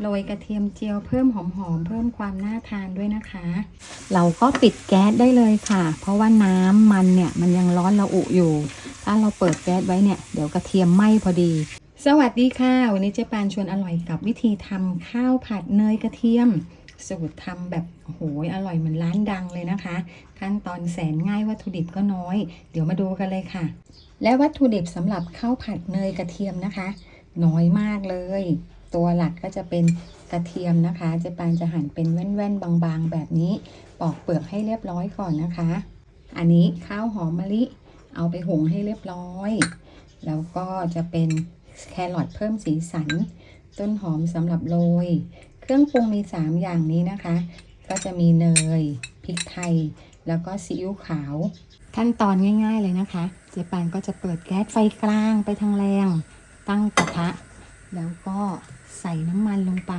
โรยกระเทียมเจียวเพิ่มหอมๆเพิ่มความน่าทานด้วยนะคะ เราก็ปิดแก๊สได้เลยค่ะ เพราะว่าน้ำมันเนี่ยมันยังร้อนระอุอยู่ ถ้าเราเปิดแก๊สไว้เนี่ยเดี๋ยวกระเทียมไหม้พอดี สวัสดีค่ะ วันนี้เจ๊ปานชวนอร่อยกับวิธีทำข้าวผัดเนยกระเทียมสูตรทำแบบโอ้โหอร่อยเหมือนร้านดังเลยนะคะ ขั้นตอนแสนง่ายวัตถุดิบก็น้อย เดี๋ยวมาดูกันเลยค่ะ และวัตถุดิบสำหรับข้าวผัดเนยกระเทียมนะคะ น้อยมากเลย ตัวหลักก็จะเป็นกระเทียมนะคะเจปานจะหั่นเป็นแว่นๆ บางๆ แบบนี้ ปอกเปลือกให้เรียบร้อยก่อนนะคะ อันนี้ข้าวหอมมะลิ เอาไปหุงให้เรียบร้อย แล้วก็จะเป็นแครอทเพิ่มสีสัน ต้นหอมสำหรับโรย เครื่องปรุงมี 3 อย่างนี้นะคะ ก็จะมีเนย พริกไทย แล้วก็ซีอิ๊วขาว ขั้นตอนง่าย ๆเลยนะคะ เจปานก็จะเปิดแก๊สไฟกลางไปทางแรง ตั้งกระทะ แล้วก็ใส่น้ำมันลงไป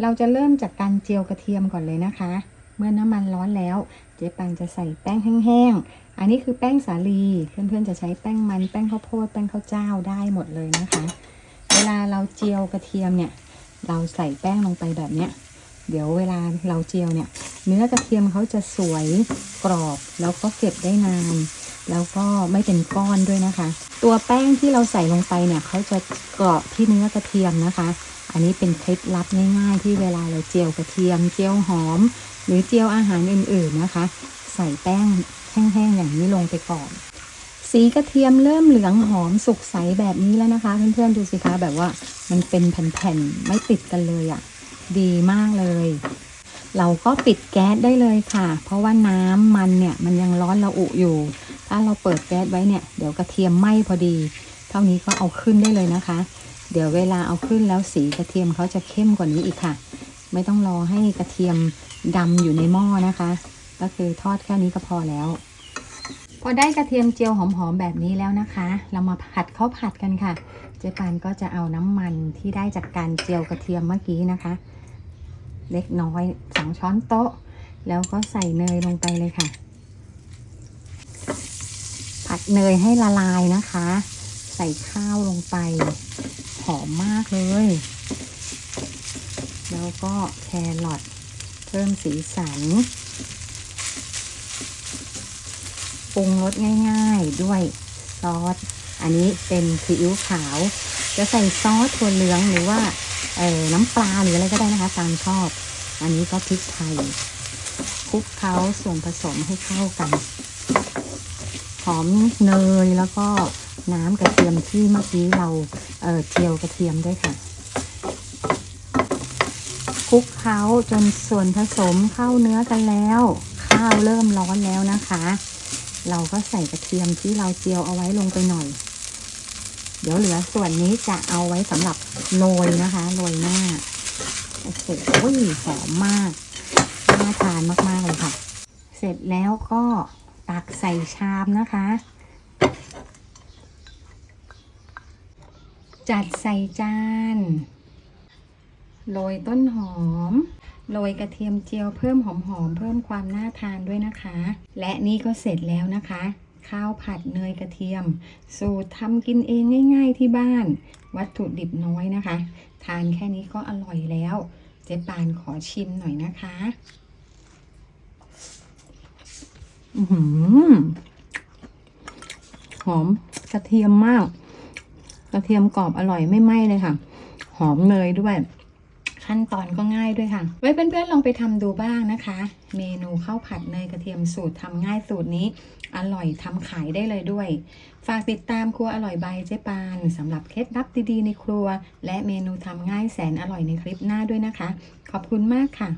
เราจะเริ่มจากการเจียวกระเทียมก่อนเลยนะคะ เมื่อน้ำมันร้อนแล้ว เจ๊ปังจะใส่แป้งแห้งๆ อันนี้คือแป้งสาลี เพื่อนๆจะใช้แป้งมัน แป้งข้าวโพด แป้งข้าวเจ้าได้หมดเลยนะคะ เวลาเราเจียวกระเทียมเนี่ย เราใส่แป้งลงไปแบบเนี้ย เดี๋ยวเวลาเราเจียวเนี่ย เนื้อกระเทียมเขาจะสวยกรอบ แล้วก็เก็บได้นาน แล้วก็ไม่เป็นก้อนด้วยนะคะ ตัวแป้งที่เราใส่ลงไปเนี่ยเขาจะเกาะที่เนื้อกระเทียมนะคะ อันนี้เป็นเคล็ดลับง่ายๆ ที่เวลาเราเจียวกระเทียม เจียวหอม หรือเจียวอาหารอื่นๆนะคะ ใส่แป้งแห้งๆอย่างนี้ลงไปก่อน สีกระเทียมเริ่มเหลืองหอมสุกใสแบบนี้แล้วนะคะ เพื่อนๆดูสิคะแบบว่ามันเป็นแผ่นๆไม่ติดกันเลยอะ่ะ ดีมากเลยเราก็ปิดแก๊สได้เลยค่ะ เพราะว่าน้ำมันเนี่ยมันยังร้อนระอุอยู่ ถ้าเราเปิดแก๊สไว้เนี่ยเดี๋ยวกระเทียมไหม้พอดี เท่านี้ก็เอาขึ้นได้เลยนะคะ เดี๋ยวเวลาเอาขึ้นแล้วสีกระเทียมเขาจะเข้มกว่านี้อีกค่ะ ไม่ต้องรอให้กระเทียมดำอยู่ในหม้อนะคะ ก็คือทอดแค่นี้ก็พอแล้ว พอได้กระเทียมเจียวหอมๆแบบนี้แล้วนะคะ เรามาผัดข้าวผัดกันค่ะ เจ๊ปานก็จะเอาน้ำมันที่ได้จากการเจียวกระเทียมเมื่อกี้นะคะ เล็กน้อยสองช้อนโต๊ะ แล้วก็ใส่เนยลงไปเลยค่ะ เนยให้ละลายนะคะ ใส่ข้าวลงไป หอมมากเลย แล้วก็แครอทเพิ่มสีสันปรุงรสง่ายๆด้วยซอส อันนี้เป็นซีอิ๊วขาว จะใส่ซอสถั่วเหลืองหรือว่าน้ำปลาหรืออะไรก็ได้นะคะตามชอบ อันนี้ก็พริกไทยคลุกเคล้าส่วนผสมให้เข้ากัน หอมเนยแล้วก็น้ำกระเทียมที่เมื่อกี้เราเออเจียวกระเทียมด้วยค่ะคลุกเคล้าจนส่วนผสมเข้าเนื้อกันแล้ว ข้าวเริ่มร้อนแล้วนะคะ เราก็ใส่กระเทียมที่เราเจียวเอาไว้ลงไปหน่อย เดี๋ยวเหลือส่วนนี้จะเอาไว้สำหรับโรยนะคะโรยหน้าโอ้โหหอมมากน่าทานมากๆเลยค่ะ เสร็จแล้วก็ ตักใส่ชามนะคะ จัดใส่จาน โรยต้นหอม โรยกระเทียมเจียวเพิ่มหอมๆ เพิ่มความน่าทานด้วยนะคะ และนี่ก็เสร็จแล้วนะคะ ข้าวผัดเนยกระเทียม สูตรทำกินเองง่าย ๆ ที่บ้าน วัตถุดิบน้อยนะคะ ทานแค่นี้ก็อร่อยแล้ว เจ๊ปานขอชิมหน่อยนะคะ หอมกระเทียมมาก กระเทียมกรอบอร่อยไม่ไหม้เลยค่ะ หอมเนยด้วย ขั้นตอนก็ง่ายด้วยค่ะ ไว้เพื่อนๆลองไปทำดูบ้างนะคะ เมนูข้าวผัดเนยกระเทียมสูตรทำง่ายสูตรนี้ อร่อยทำขายได้เลยด้วย ฝากติดตามครัวอร่อยใบเจ๊ปานสำหรับเคล็ดลับดีๆในครัว และเมนูทำง่ายแสนอร่อยในคลิปหน้าด้วยนะคะ ขอบคุณมากค่ะ